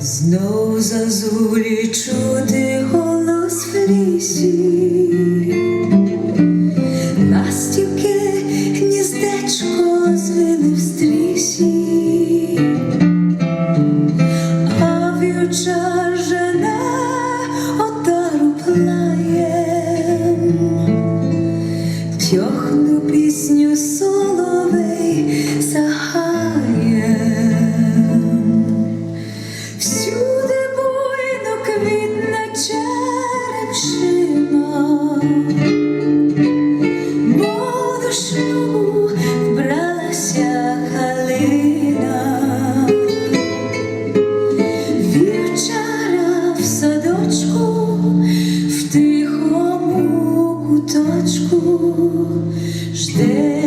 Знов зазулі чути голос в лісі, до шлюбу вбралася Халина, вівчара в садочку, в тихому куточку жде.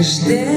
жде.